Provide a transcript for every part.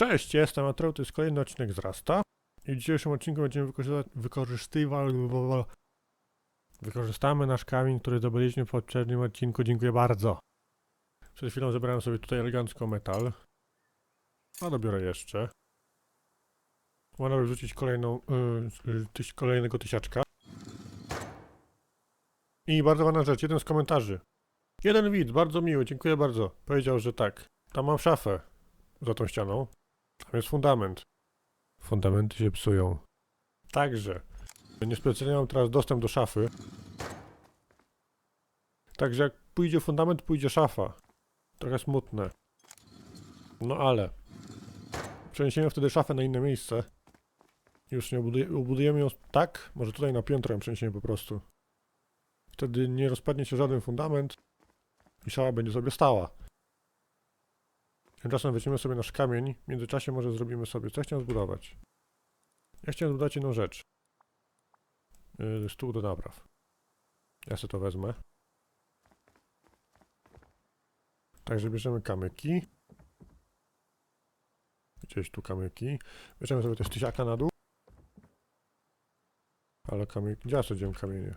Cześć, jestem Atreu, to jest kolejny odcinek z Rasta. I w dzisiejszym odcinku będziemy wykorzystywać... Wykorzystamy nasz kamień, który zdobyliśmy w poprzednim odcinku. Dziękuję bardzo. Przed chwilą zebrałem sobie tutaj elegancko metal. A dobiorę jeszcze. Można wyrzucić kolejną, yy, yy, tyś, kolejnego tysiaczka. I bardzo ważna rzecz, jeden z komentarzy. Jeden widz, bardzo miły, dziękuję bardzo. Powiedział, że tak. Tam mam szafę za tą ścianą. Tam jest fundament. Fundamenty się psują. Także. Niespecjalnie mam teraz dostęp do szafy. Także jak pójdzie fundament, pójdzie szafa. Trochę smutne. No ale. Przeniesiemy wtedy szafę na inne miejsce. Już nie ubuduje, ubudujemy ją tak. Może tutaj na piętro ją przeniesiemy po prostu. Wtedy nie rozpadnie się żaden fundament. I szafa będzie sobie stała. Tymczasem weźmiemy sobie nasz kamień. W międzyczasie może zrobimy sobie. Co chciałem zbudować? Ja chciałem zbudować jedną rzecz. Yy, stół do napraw. Ja sobie to wezmę. Także bierzemy kamyki. Gdzieś tu kamyki. Bierzemy sobie też tysiaka na dół. Ale kamień... Gdzie ja sobie kamienie?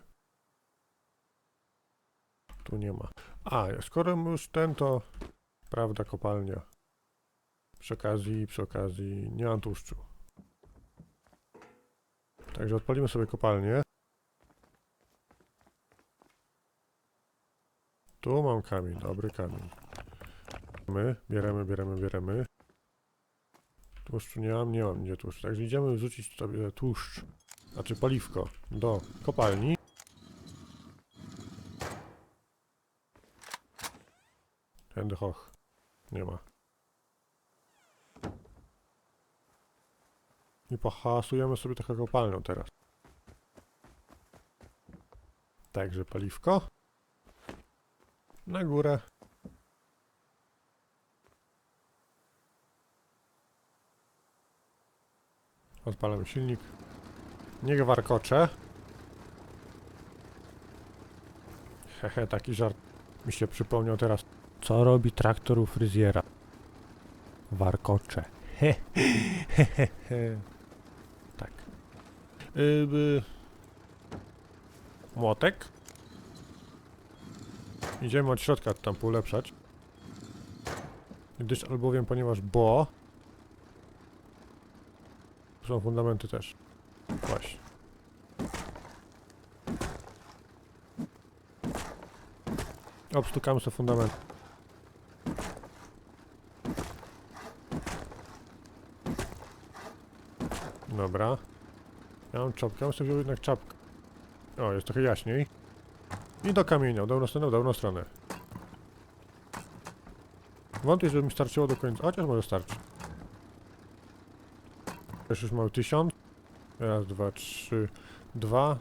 Tu nie ma. A, skoro już ten, to... Prawda, kopalnia. Przy okazji, przy okazji, nie mam tłuszczu. Także odpalimy sobie kopalnię. Tu mam kamień, dobry kamień. My, bieremy, bieremy, bieremy. Tłuszczu nie mam, nie mam gdzie tłuszczu. Także idziemy wrzucić sobie tłuszcz, znaczy paliwko, do kopalni. Hände hoch. Nie ma. I pohasujemy sobie trochę kopalnią teraz. Także paliwko. Na górę. Odpalam silnik. Niech warkocze. Hehe, taki żart mi się przypomniał teraz. Co robi traktor u fryzjera? Warkocze. He. Tak. Y, y, młotek. Idziemy od środka tam polepszać. Gdyż albowiem, ponieważ bo... Są fundamenty też. Właśnie. Obstukamy sobie fundament. Dobra. Ja mam czapkę, sobie wziął jednak czapkę. O, jest trochę jaśniej. I do kamienia, w dobrą stronę, w dobrą stronę. Wątpię, żeby mi starczyło do końca, chociaż może starczy. Też już mamy tysiąc. Raz, dwa, trzy, dwa.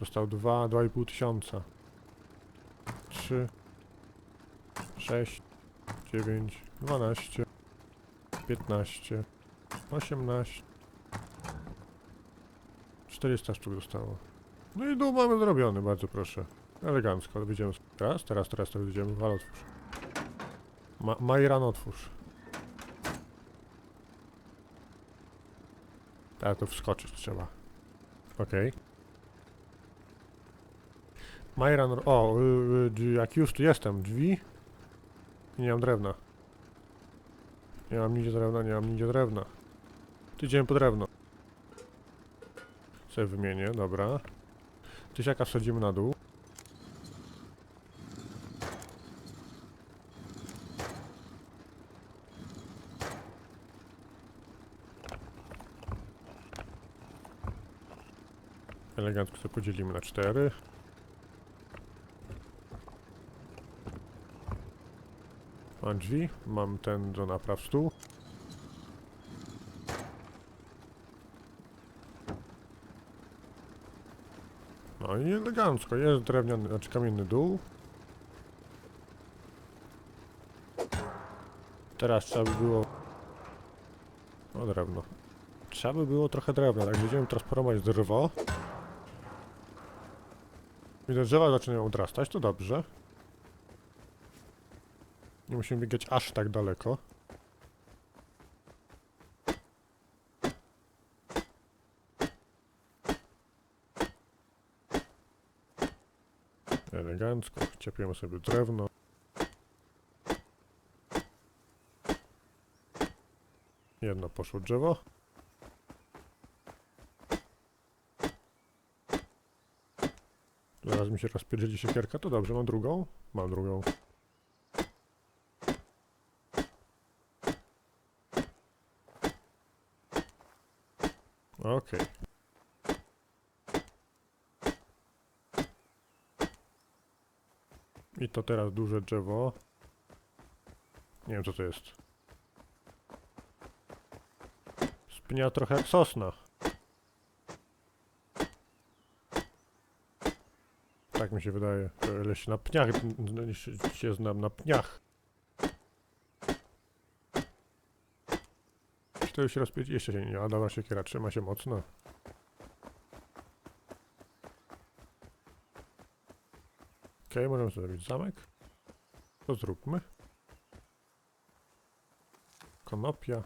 Został dwa, dwa i pół tysiąca. Trzy, sześć, dziewięć, dwanaście, piętnaście, osiemnaście. 400 sztuk zostało. No i dół mamy zrobiony, bardzo proszę. Elegancko, wyjdziemy teraz, teraz, teraz, teraz wyjdziemy. Wal otwórz. Ma Majran otwórz. Tak, to wskoczyć trzeba. Okej. Majran, o, y, y, jak już tu jestem, drzwi. I nie mam drewna. Nie mam nigdzie drewna, nie mam nigdzie drewna. Tu idziemy po drewno. Sobie wymienię, dobra. Tysiaka wsadzimy na dół. Elegancko sobie podzielimy na cztery. Mam drzwi, mam ten do napraw stół. No i elegancko, jest drewniany, znaczy kamienny dół. Teraz trzeba by było... O, drewno. Trzeba by było trochę drewna, tak będziemy teraz porować drzewo. Widzę, drzewa zaczynają odrastać, to dobrze. Nie musimy biegać aż tak daleko. Elegancko, ciepiemy sobie drewno. Jedno poszło drzewo. Zaraz mi się rozpierdzieli siekierka, to dobrze, mam drugą? Mam drugą. Okej. I to teraz duże drzewo. Nie wiem co to jest. Spnia trochę jak sosna. Tak mi się wydaje. Ile się na pniach się znam na pniach. To już się rozpięć? Jeszcze się nie. A dobra, siekiera trzyma się mocno. Okej, możemy sobie zrobić zamek. To zróbmy. Konopia.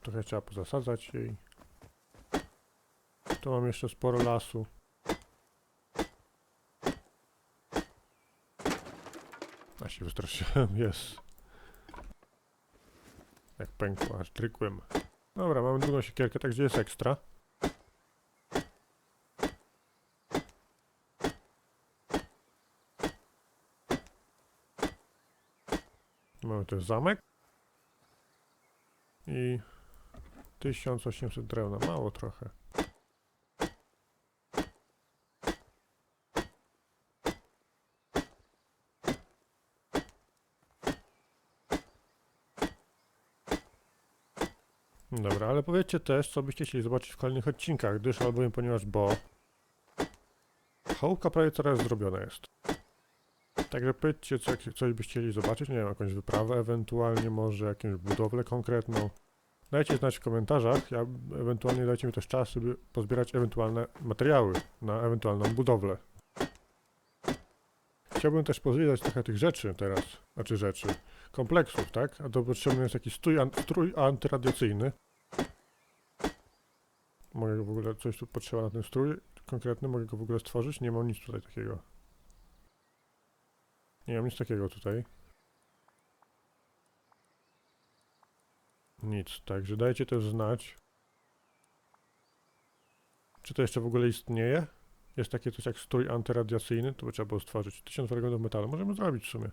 Trochę trzeba pozasadzać jej. Tu mam jeszcze sporo lasu. A się wystraszyłem, jest. Jak pękło, aż trykłem. Dobra, mamy drugą siekierkę, tak gdzie jest ekstra. Mamy też zamek. I 1800 drewna, mało trochę. Dobra, ale powiedzcie też, co byście chcieli zobaczyć w kolejnych odcinkach, gdyż albowiem, ponieważ bo chałupka prawie coraz zrobiona jest. Także powiedzcie, co, coś byście chcieli zobaczyć, nie wiem, jakąś wyprawę ewentualnie, może jakąś budowlę konkretną. Dajcie znać w komentarzach, ja ewentualnie dajcie mi też czas, żeby pozbierać ewentualne materiały na ewentualną budowlę. Chciałbym też pozwiedzać trochę tych rzeczy teraz, znaczy rzeczy, kompleksów, tak? A to potrzebny jest jakiś strój, an strój antyradiacyjny. Mogę go w ogóle, coś tu potrzeba na ten strój konkretny, mogę go w ogóle stworzyć? Nie mam nic tutaj takiego. Nie mam nic takiego tutaj. Nic, także dajcie też znać. Czy to jeszcze w ogóle istnieje? Jest takie coś jak strój antyradiacyjny, to by trzeba było stworzyć. 1000 fragmentów metalu, możemy zrobić w sumie.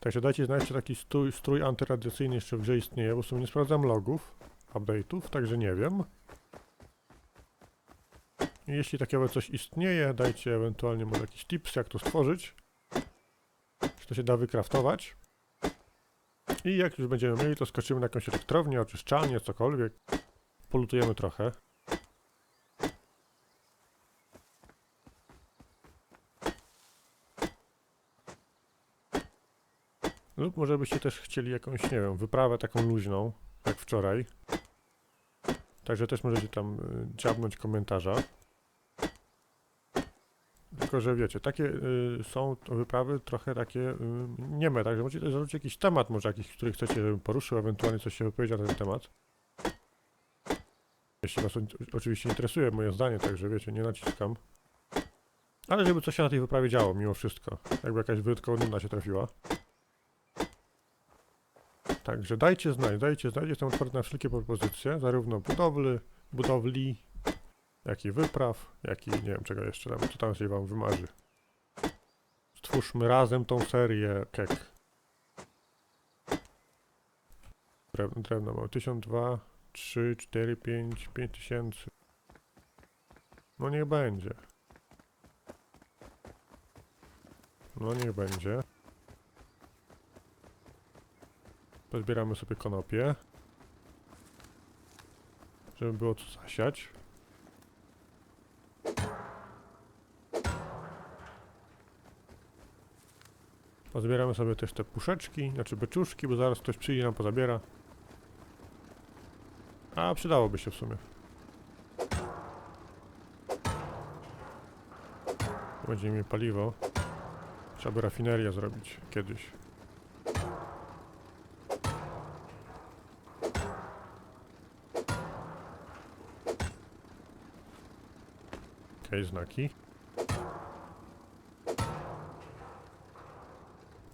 Także dajcie znać, czy taki strój, strój antyradiacyjny jeszcze w grze istnieje, bo w sumie nie sprawdzam logów, update'ów, także nie wiem. I jeśli takiego coś istnieje, dajcie ewentualnie może jakiś tips, jak to stworzyć. Czy to się da wykraftować. I jak już będziemy mieli, to skoczymy na jakąś elektrownię, oczyszczalnię, cokolwiek. Polutujemy trochę. Lub może byście też chcieli jakąś, nie wiem, wyprawę taką luźną, jak wczoraj. Także też możecie tam y, dziabnąć komentarza. Tylko, że wiecie, takie y, są wyprawy trochę takie y, nieme, także możecie też zarzucić jakiś temat może jakiś, który chcecie, żebym poruszył, ewentualnie coś się wypowiedział na ten temat. Jeśli was oczywiście interesuje moje zdanie, także wiecie, nie naciskam. Ale żeby coś się na tej wyprawie działo, mimo wszystko. Jakby jakaś nudna się trafiła. Także dajcie znać, dajcie znać, jestem otwarty na wszelkie propozycje, zarówno budowli, budowli, jak i wypraw, jak i nie wiem czego jeszcze tam, co tam się wam wymarzy. Stwórzmy razem tą serię kek. Drewno, drewno mam 1002, 3, 4, 5, 5000. No niech będzie. No niech będzie. Pozbieramy sobie konopie. Żeby było co zasiać. Pozbieramy sobie też te puszeczki, znaczy beczuszki, bo zaraz ktoś przyjdzie nam pozabiera. A przydałoby się w sumie. Będzie mi paliwo. Trzeba by rafinerię zrobić kiedyś. Okej, znaki.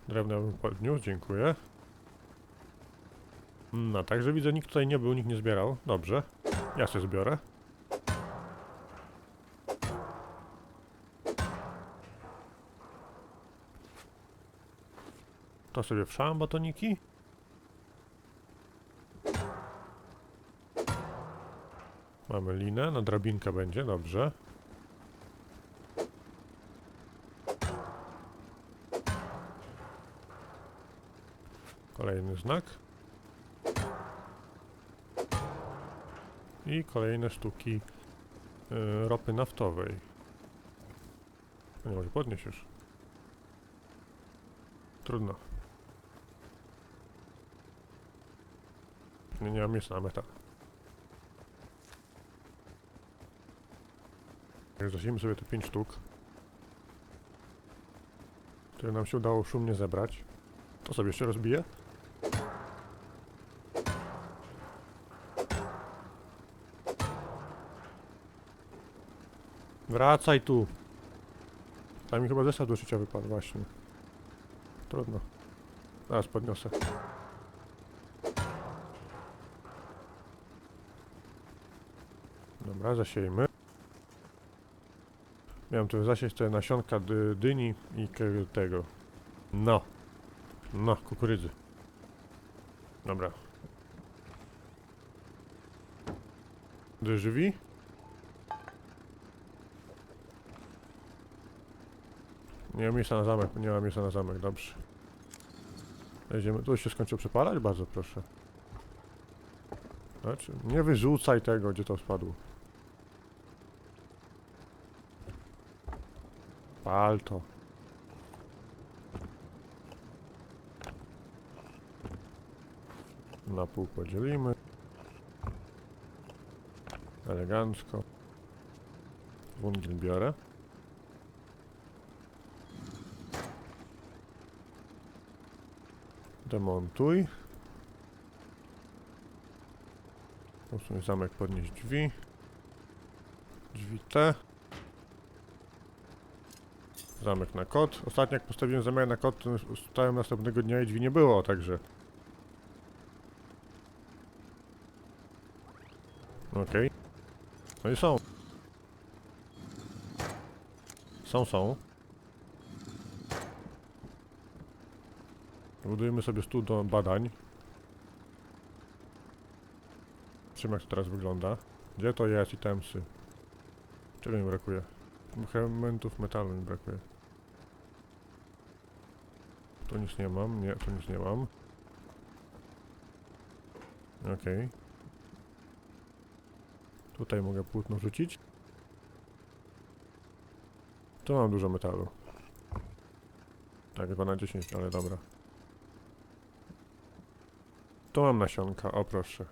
Drewno bym podniósł, dziękuję. No, także widzę, nikt tutaj nie był, nikt nie zbierał. Dobrze. Ja się zbiorę. To sobie wszałem batoniki. Mamy linę, na drabinkę będzie, dobrze. Kolejny znak. I kolejne sztuki y, ropy naftowej. Nie może podnieść już. Trudno. Nie, nie mam miejsca na metal. Jak zasimy sobie te 5 sztuk, które nam się udało szumnie zebrać, to sobie jeszcze rozbiję. Wracaj tu. Tam mi chyba zestaw do szycia wypadł właśnie. Trudno. Zaraz podniosę. Dobra, zasiejmy. Miałem tu zasieć te nasionka dy, dyni i tego. No. No, kukurydzy. Dobra. Drżywi? Nie mam miejsca na zamek, nie mam miejsca na zamek, dobrze. Jedziemy, tu się skończył przepalać? Bardzo proszę. Znaczy, nie wyrzucaj tego, gdzie to spadło. Pal to. Na pół podzielimy. Elegancko. Wungiel biorę. Demontuj. Usuń zamek, podnieść drzwi. Drzwi te. Zamek na kod. Ostatnio jak postawiłem zamek na kod, to stałem następnego dnia i drzwi nie było, także... Okej. No i są. Są, są. Budujemy sobie stół do badań. Czym jak to teraz wygląda? Gdzie to jest itemsy? Czego mi brakuje? Elementów metalu mi brakuje. Tu nic nie mam, nie, tu nic nie mam. Okej. Tutaj mogę płótno rzucić. Tu mam dużo metalu. Tak, chyba na 10, ale dobra. Tu mam nasionka, o proszę.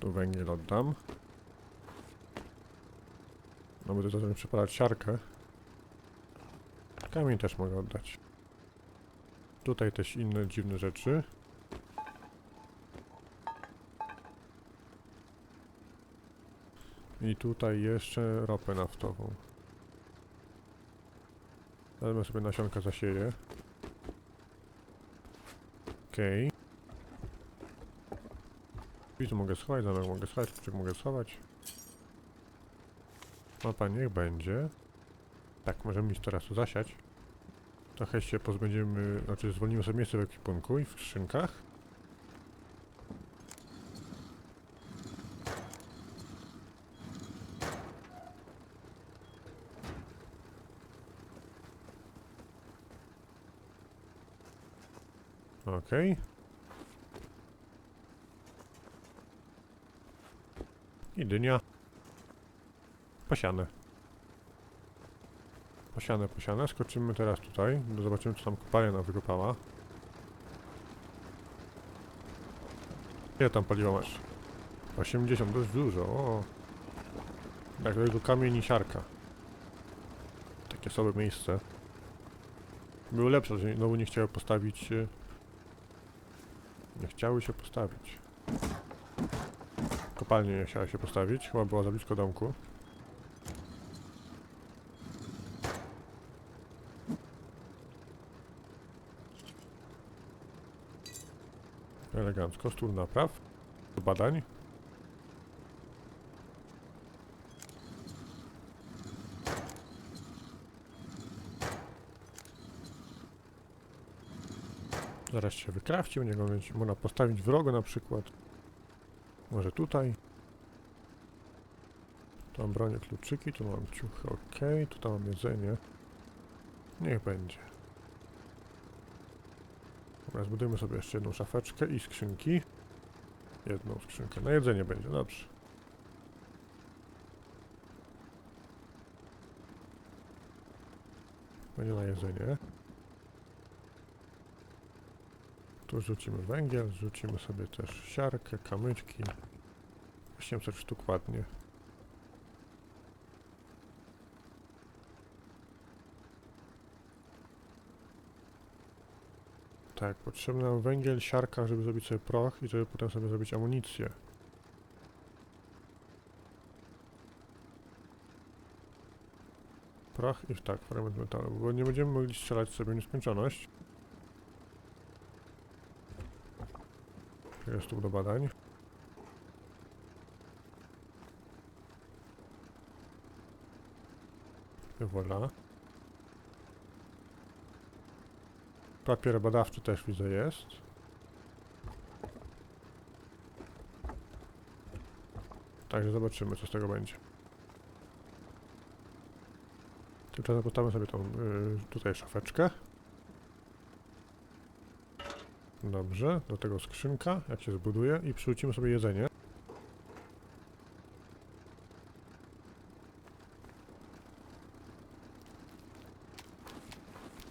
Tu węgiel oddam. No będę zacząć przepalać siarkę. Kamień też mogę oddać. Tutaj też inne dziwne rzeczy. I tutaj jeszcze ropę naftową. Wezmę sobie nasionka zasieję. Okej. Okay. mogę schować, zamek mogę schować, czy mogę schować. Mapa niech będzie. Tak, możemy iść teraz tu zasiać. Trochę się pozbędziemy, znaczy zwolnimy sobie miejsce w ekwipunku i w skrzynkach. Okej. I dynia. Posiane. Posiane, posiane. Skoczymy teraz tutaj. Zobaczymy, co tam kopalnia wykopała. Ile tam paliwa masz? 80, dość dużo. O. Jak do jego kamień i siarka. Takie sobie miejsce. Były lepsze, że znowu nie chciały postawić... Nie chciały się postawić. Kopalnie nie chciała się postawić, chyba była za blisko domku. Elegancko, stół napraw. Do badań. Zaraz się wykrawci, będzie go mieć- można postawić wrogo na przykład. Może tutaj. Tu mam bronię, kluczyki, tu mam ciuchy, ok, tutaj mam jedzenie. Niech będzie. Dobra, zbudujmy sobie jeszcze jedną szafeczkę i skrzynki. Jedną skrzynkę. Na jedzenie będzie, dobrze. Będzie na jedzenie. Tu rzucimy węgiel, rzucimy sobie też siarkę, kamyczki. 800 sztuk ładnie. Tak, potrzebny nam węgiel, siarka, żeby zrobić sobie proch i żeby potem sobie zrobić amunicję. Proch i tak, fragment metalu, bo nie będziemy mogli strzelać sobie w nieskończoność. Tu do badań. Voilà. Papier badawczy też widzę jest. Także zobaczymy co z tego będzie. Tymczasem postawmy sobie tą y, tutaj szafeczkę. Dobrze, do tego skrzynka, jak się zbuduje i przyrzucimy sobie jedzenie.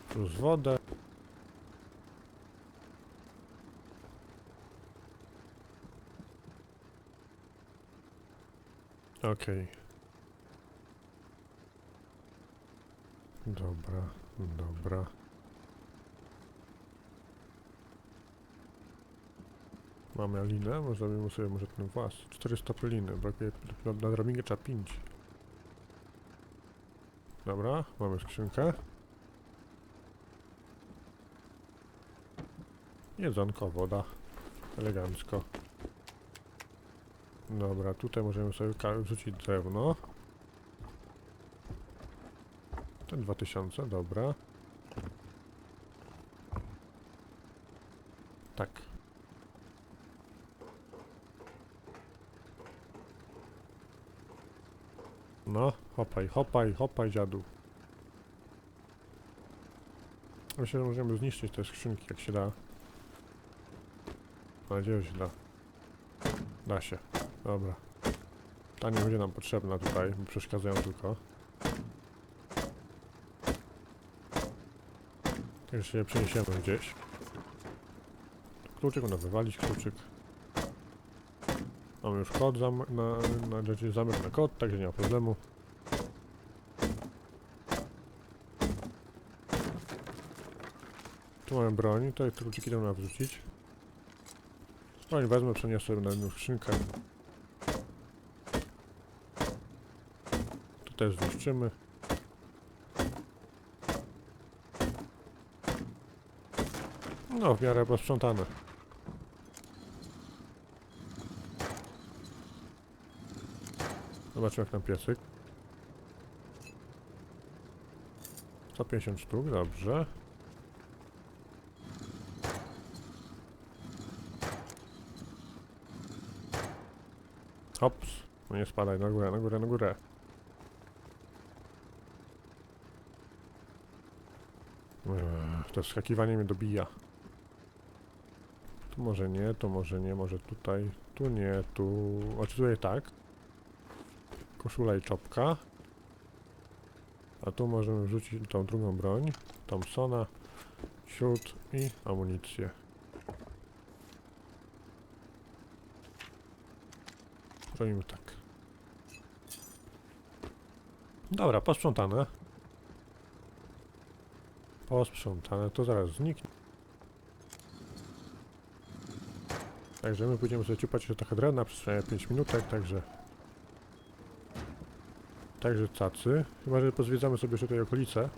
Plus wodę. Okej. Dobra, dobra. Mamy linę, może zrobimy sobie może ten włas. 4 stopy liny, brakuje na, na drabinkę trzeba 5. Dobra, mamy skrzynkę. Jedzonko, woda. Elegancko. Dobra, tutaj możemy sobie wrzucić drewno. Ten 2000, dobra. Tak. No, hopaj, hopaj, hopaj, dziadu. Myślę, że możemy zniszczyć te skrzynki, jak się da. Mam nadzieję, że się da. Da się. Dobra. Ta nie będzie nam potrzebna tutaj, bo przeszkadzają tylko. Także się przeniesiemy gdzieś. Kluczyk, można wywalić kluczyk. Mamy już kod zam na, na, na zamek na kod, także nie ma problemu. Tu mamy broń, tutaj kluczyki tam wrzucić. Broń wezmę, przeniosę na jedną skrzynkę. Tu też zniszczymy. No, w miarę posprzątane. Zobaczmy jak tam piecyk. 150 sztuk, dobrze. Hops. No nie spadaj, na górę, na górę, na górę. To skakiwanie mnie dobija. Tu może nie, to może nie, może tutaj. Tu nie, tu... Oczywiście tak. Koszula i czopka. A tu możemy wrzucić tą drugą broń. Thompsona, śród i amunicję. Robimy tak. Dobra, posprzątane. Posprzątane, to zaraz zniknie. Także my pójdziemy sobie ciupać trochę drewna przez przynajmniej 5 minutek, także... Także cacy. Chyba, że pozwiedzamy sobie jeszcze tej okolice.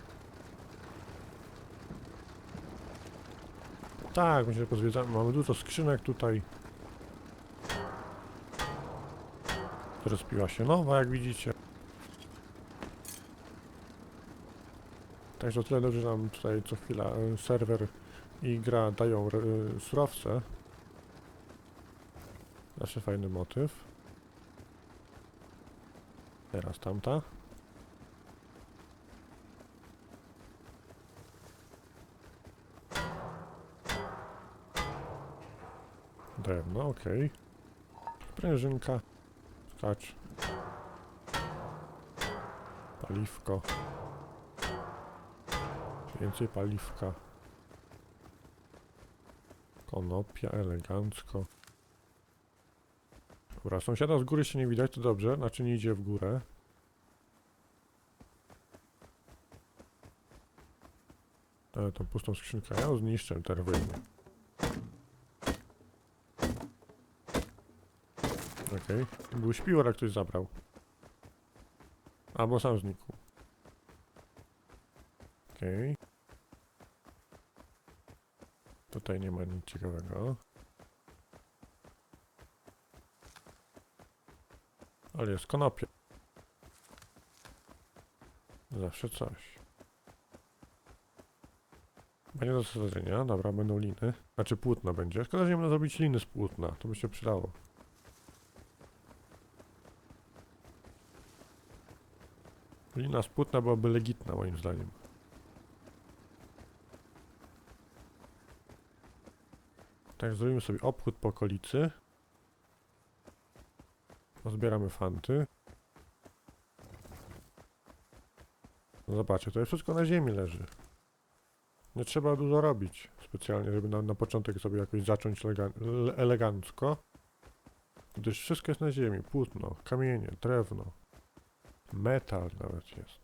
Tak, myślę, że pozwiedzamy. Mamy dużo skrzynek tutaj. Rozpiła się nowa, jak widzicie. Także o tyle dobrze, nam tutaj co chwila e, serwer i gra dają e, surowce. Zawsze fajny motyw. Teraz tamta. Drewno, okej. Prężynka. Skacz. Paliwko. Więcej paliwka. Konopia, elegancko. Dobra, sąsiada z góry się nie widać, to dobrze, znaczy nie idzie w górę. Ale tą pustą skrzynkę, ja ją zniszczę, teraz Okej, okay. był ktoś zabrał. Albo sam znikł. Okej. Tutaj nie ma nic ciekawego. Ale jest konopie. Zawsze coś. Będzie do zasadzenia, dobra, będą liny. Znaczy płótno będzie. Szkoda, że nie można zrobić liny z płótna, to by się przydało. Lina z płótna byłaby legitna moim zdaniem. Tak, zrobimy sobie obchód po okolicy. Zbieramy fanty. No zobaczcie, to wszystko na ziemi leży. Nie trzeba dużo robić specjalnie, żeby na, na początek sobie jakoś zacząć elega le- elegancko. Gdyż wszystko jest na ziemi. Płótno, kamienie, drewno. Metal nawet jest.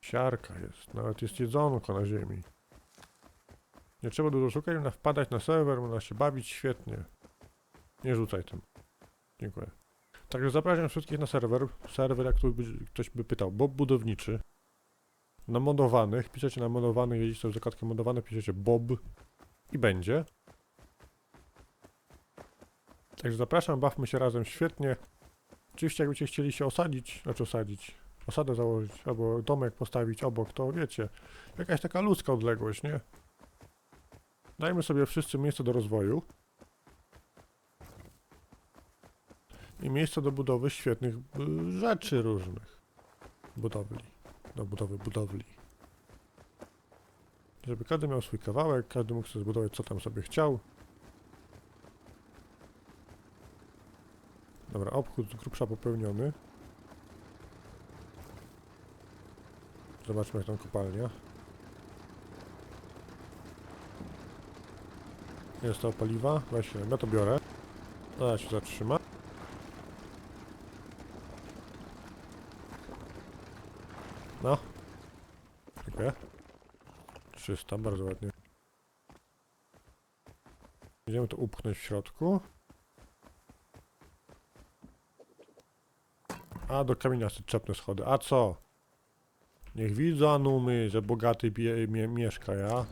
Siarka jest, nawet jest jedzonko na ziemi. Nie trzeba dużo szukać, można wpadać na serwer, można się bawić świetnie. Nie rzucaj tym. Dziękuję. Także zapraszam wszystkich na serwer. Serwer, jak ktoś by pytał, Bob budowniczy. Na modowanych, piszecie na modowanych, jeśli są zakładki modowane, piszecie Bob i będzie. Także zapraszam, bawmy się razem świetnie. Oczywiście jakbyście chcieli się osadzić, znaczy osadzić, osadę założyć, albo domek postawić obok, to wiecie, jakaś taka ludzka odległość, nie? Dajmy sobie wszyscy miejsce do rozwoju. I miejsce do budowy świetnych y, rzeczy różnych. Budowli. Do budowy budowli. Żeby każdy miał swój kawałek, każdy mógł sobie zbudować co tam sobie chciał. Dobra, obchód z grubsza popełniony. Zobaczmy jak tam kopalnia. Jest to paliwa? Właśnie, ja to biorę. Zaraz się zatrzyma. No. Dziękuję. 300, bardzo ładnie. Będziemy to upchnąć w środku. A, do kamienia sobie czepnę schody. A co? Niech widzą anumy, że bogaty bie, mie, mieszka, ja.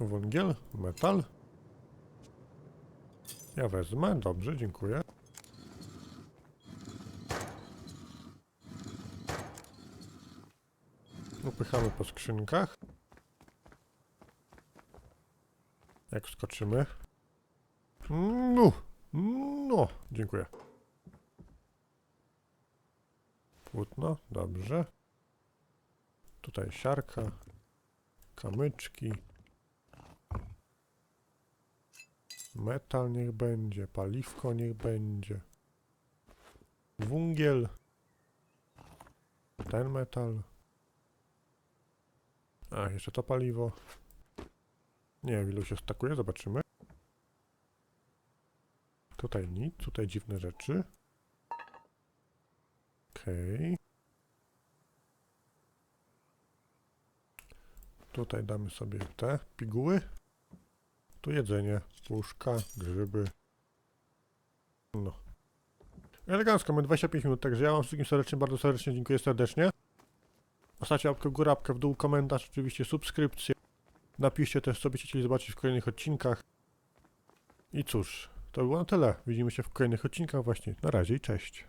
Węgiel, metal. Ja wezmę, dobrze, dziękuję. Upychamy po skrzynkach. Jak wskoczymy? No, no, dziękuję. Płótno, dobrze. Tutaj siarka, kamyczki. Metal niech będzie, paliwko niech będzie. Wungiel. Ten metal. A, jeszcze to paliwo. Nie wiem, ilu się stakuje, zobaczymy. Tutaj nic, tutaj dziwne rzeczy. Okej. Tutaj damy sobie te piguły. Tu jedzenie, łóżka, grzyby. No. Elegancko, mamy 25 minut, także ja wam wszystkim serdecznie, bardzo serdecznie dziękuję serdecznie. Zostawcie łapkę w górę, łapkę w dół, komentarz, oczywiście subskrypcję. Napiszcie też, co byście chcieli zobaczyć w kolejnych odcinkach. I cóż, to było na tyle. Widzimy się w kolejnych odcinkach właśnie. Na razie i cześć.